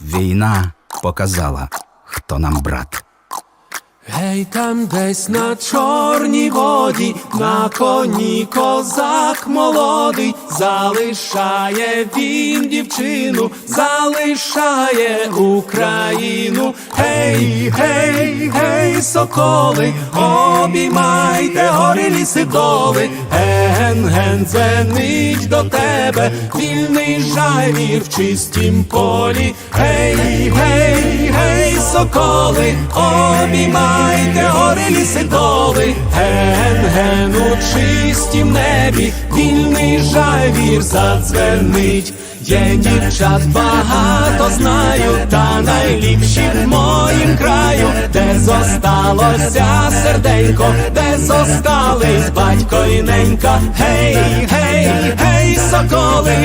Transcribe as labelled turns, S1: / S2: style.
S1: Війна показала, хто нам брат.
S2: Гей, там десь на чорній воді, на коні козак молодий, залишає він дівчину, залишає Україну. Гей, гей, гей, соколи, обіймайте гори ліси ген, ген, дзенить до тебе, вільний жайвір в чистім полі. Гей, гей, гей, соколи, обіймайте гори ліси ген, ген, у чистім небі, вільний жайвір задзвенить. Є дівчат багато знаю, та найліпші в де зосталося серденько, де зостались батько і ненька, гей, гей, гей, соколи.